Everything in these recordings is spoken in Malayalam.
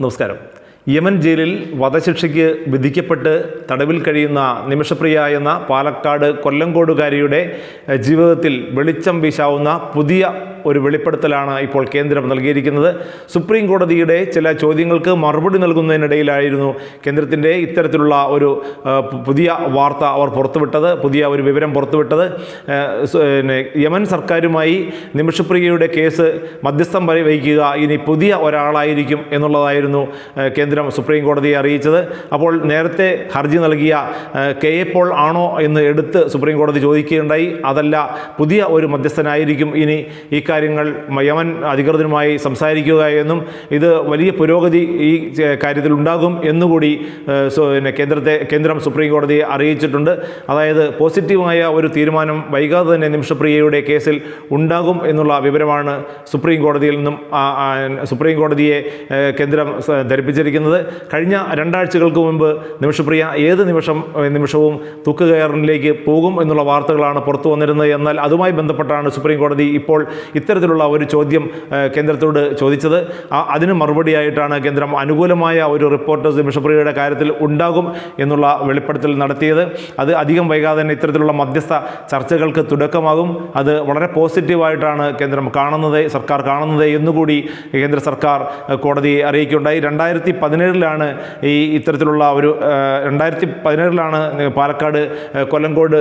നമസ്കാരം. യമൻ ജയിലിൽ വധശിക്ഷയ്ക്ക് വിധിക്കപ്പെട്ട് തടവിൽ കഴിയുന്ന നിമിഷപ്രിയ എന്ന പാലക്കാട് കൊല്ലങ്കോടുകാരിയുടെ ജീവിതത്തിൽ വെളിച്ചം വീശാവുന്ന പുതിയ ഒരു വെളിപ്പെടുത്തലാണ് ഇപ്പോൾ കേന്ദ്രം നൽകിയിരിക്കുന്നത്. സുപ്രീം കോടതിയുടെ ചില ചോദ്യങ്ങൾക്ക് മറുപടി നൽകുന്നതിനിടയിലായിരുന്നു കേന്ദ്രത്തിന്റെ ഇത്തരത്തിലുള്ള ഒരു പുതിയ വാർത്ത അവർ പുറത്തുവിട്ടത് പുതിയ ഒരു വിവരം പുറത്തുവിട്ടത്. യമൻ സർക്കാരുമായി നിമിഷപ്രിയയുടെ കേസ് മധ്യസ്ഥം വഹിക്കുക ഇനി പുതിയ ഒരാളായിരിക്കും എന്നുള്ളതായിരുന്നു കേന്ദ്രം സുപ്രീം കോടതിയെ അറിയിച്ചത്. അപ്പോൾ നേരത്തെ ഹർജി നൽകിയ കെ എ പോൾ ആണോ എന്ന് എടുത്ത് സുപ്രീം കോടതി ചോദിക്കുകയുണ്ടായി. അതല്ല പുതിയ ഒരു മധ്യസ്ഥനായിരിക്കും ഇനി ഈ കാര്യങ്ങൾ യമൻ അധികൃതരുമായി സംസാരിക്കുക എന്നും ഇത് വലിയ പുരോഗതി ഈ കാര്യത്തിൽ ഉണ്ടാകും എന്നുകൂടി പിന്നെ കേന്ദ്രത്തെ കേന്ദ്രം സുപ്രീം കോടതിയെ അറിയിച്ചിട്ടുണ്ട്. അതായത് പോസിറ്റീവായ ഒരു തീരുമാനം വൈകാതെ തന്നെ നിമിഷപ്രിയയുടെ കേസിൽ ഉണ്ടാകും എന്നുള്ള വിവരമാണ് സുപ്രീം കോടതിയിൽ നിന്നും സുപ്രീം കോടതിയെ കേന്ദ്രം ധരിപ്പിച്ചിരിക്കുന്നത്. കഴിഞ്ഞ രണ്ടാഴ്ചകൾക്ക് മുമ്പ് നിമിഷപ്രിയ ഏത് നിമിഷം നിമിഷവും തൂക്കുകയറിലേക്ക് പോകും എന്നുള്ള വാർത്തകളാണ് പുറത്തു വന്നിരുന്നത്. എന്നാൽ അതുമായി ബന്ധപ്പെട്ടാണ് സുപ്രീം കോടതി ഇപ്പോൾ ഇത്തരത്തിലുള്ള ഒരു ചോദ്യം കേന്ദ്രത്തോട് ചോദിച്ചത്. അതിന് മറുപടിയായിട്ടാണ് കേന്ദ്രം അനുകൂലമായ ഒരു റിപ്പോർട്ട് നിമിഷപ്രിയയുടെ കാര്യത്തിൽ ഉണ്ടാകും എന്നുള്ള വെളിപ്പെടുത്തൽ നടത്തിയത്. അത് അധികം വൈകാതെ തന്നെ ഇത്തരത്തിലുള്ള മധ്യസ്ഥ ചർച്ചകൾക്ക് തുടക്കമാകും. അത് വളരെ പോസിറ്റീവായിട്ടാണ് കേന്ദ്രം കാണുന്നത് സർക്കാർ കാണുന്നത് എന്നുകൂടി കേന്ദ്ര സർക്കാർ കോടതിയെ അറിയിക്കുകയുണ്ടായി. രണ്ടായിരത്തി പതിനേഴിലാണ് ഈ ഇത്തരത്തിലുള്ള ഒരു രണ്ടായിരത്തി പതിനേഴിലാണ് പാലക്കാട് കൊല്ലങ്കോട്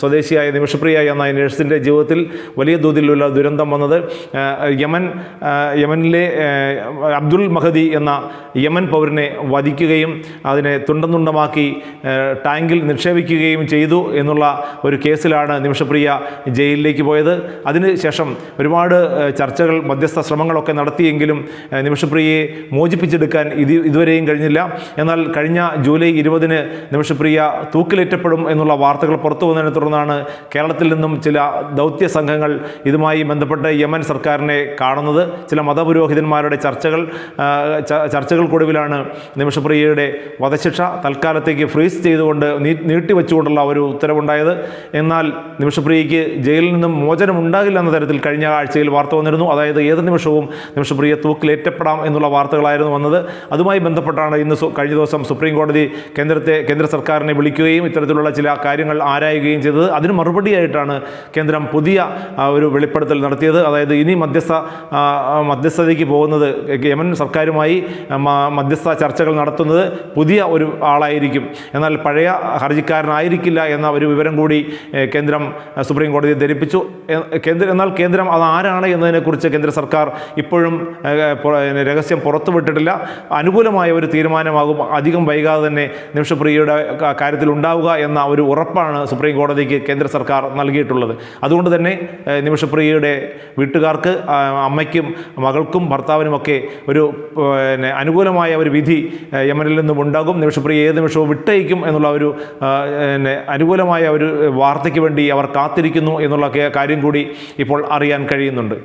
സ്വദേശിയായ നിമിഷപ്രിയ എന്ന നഴ്സിന്റെ ജീവിതത്തിൽ വലിയ തോതിലുള്ള ദുരന്തം വന്നത് ഏഹ്, യമൻ യമനിലെ അബ്ദുൾ മഹദി എന്ന യമൻ പൗരനെ വധിക്കുകയും അതിനെ തുണ്ടം തുണ്ടമാക്കി ടാങ്കിൽ നിക്ഷേപിക്കുകയും ചെയ്തു എന്നുള്ള ഒരു കേസിലാണ് നിമിഷപ്രിയ ജയിലിലേക്ക് പോയത്. അതിനുശേഷം ഒരുപാട് ചർച്ചകൾ മധ്യസ്ഥ ശ്രമങ്ങളൊക്കെ നടത്തിയെങ്കിലും നിമിഷപ്രിയയെ മോചിപ്പിച്ചെടുക്കാൻ ഇത് ഇതുവരെയും കഴിഞ്ഞില്ല. എന്നാൽ കഴിഞ്ഞ ജൂലൈ ഇരുപതിന് നിമിഷപ്രിയ തൂക്കിലേറ്റപ്പെടും എന്നുള്ള വാർത്തകൾ പുറത്തു വന്നതിനെ തുടർന്നാണ് കേരളത്തിൽ നിന്നും ചില ദൗത്യ സംഘങ്ങൾ ഇതുമായി ബന്ധപ്പെട്ട് യമൻ സർക്കാരിനെ കാണുന്നത് ചില മതപുരോഹിതന്മാരുടെ ചർച്ചകൾ ചർച്ചകൾക്കൊടുവിലാണ് നിമിഷപ്രിയയുടെ വധശിക്ഷ തൽക്കാലത്തേക്ക് ഫ്രീസ് ചെയ്തുകൊണ്ട് നീട്ടിവെച്ചുകൊണ്ടുള്ള ഒരു ഉത്തരവുണ്ടായത്. എന്നാൽ നിമിഷപ്രിയയ്ക്ക് ജയിലിൽ നിന്നും മോചനം ഉണ്ടാകില്ല എന്ന തരത്തിൽ കഴിഞ്ഞ ആഴ്ചയിൽ വാർത്ത വന്നിരുന്നു. അതായത് ഏത് നിമിഷവും നിമിഷപ്രിയ തൂക്കിലേറ്റപ്പെടാം എന്നുള്ള വാർത്തകളായിരുന്നു വന്നത്. അതുമായി ബന്ധപ്പെട്ടാണ് ഇന്ന് കഴിഞ്ഞ ദിവസം സുപ്രീം കോടതി കേന്ദ്രത്തെ കേന്ദ്ര സർക്കാരിനെ വിളിക്കുകയും ഇത്തരത്തിലുള്ള ചില കാര്യങ്ങൾ ആരായുകയും ചെയ്തത്. അതിന് മറുപടിയായിട്ടാണ് കേന്ദ്രം പുതിയ ഒരു വെളിപ്പെടുത്തൽ നടത്തിയത്. അതായത് ഇനി മധ്യസ്ഥ മധ്യസ്ഥതയ്ക്ക് പോകുന്നത് യമൻ സർക്കാരുമായി മധ്യസ്ഥ ചർച്ചകൾ നടത്തുന്നത് പുതിയ ഒരു ആളായിരിക്കും. എന്നാൽ പഴയ ഹർജിക്കാരനായിരിക്കില്ല എന്ന ഒരു വിവരം കൂടി കേന്ദ്രം സുപ്രീം കോടതിയെ ധരിപ്പിച്ചു. കേന്ദ്ര എന്നാൽ കേന്ദ്രം അത് ആരാണ് എന്നതിനെക്കുറിച്ച് കേന്ദ്ര സർക്കാർ ഇപ്പോഴും രഹസ്യം പുറത്തുവിട്ടിട്ടില്ല അനുകൂലമായ ഒരു തീരുമാനമാകും. അധികം വൈകാതെ തന്നെ നിമിഷപ്രിയയുടെ കാര്യത്തിൽ ഉണ്ടാവുക എന്ന ഒരു ഉറപ്പാണ് സുപ്രീം കോടതിക്ക് കേന്ദ്ര സർക്കാർ നൽകിയിട്ടുള്ളത്. അതുകൊണ്ട് തന്നെ നിമിഷപ്രിയയുടെ വീട്ടുകാർക്ക് അമ്മയ്ക്കും മകൾക്കും ഭർത്താവിനുമൊക്കെ ഒരു പിന്നെ അനുകൂലമായ ഒരു വിധി യമനിൽ നിന്നും ഉണ്ടാകും. നിമിഷപ്രിയ ഏത് നിമിഷവും വിട്ടയക്കും എന്നുള്ള ഒരു പിന്നെ അനുകൂലമായ ഒരു വാർത്തയ്ക്ക് വേണ്ടി അവർ കാത്തിരിക്കുന്നു എന്നുള്ള കാര്യം കൂടി ഇപ്പോൾ അറിയാൻ കഴിയുന്നുണ്ട്.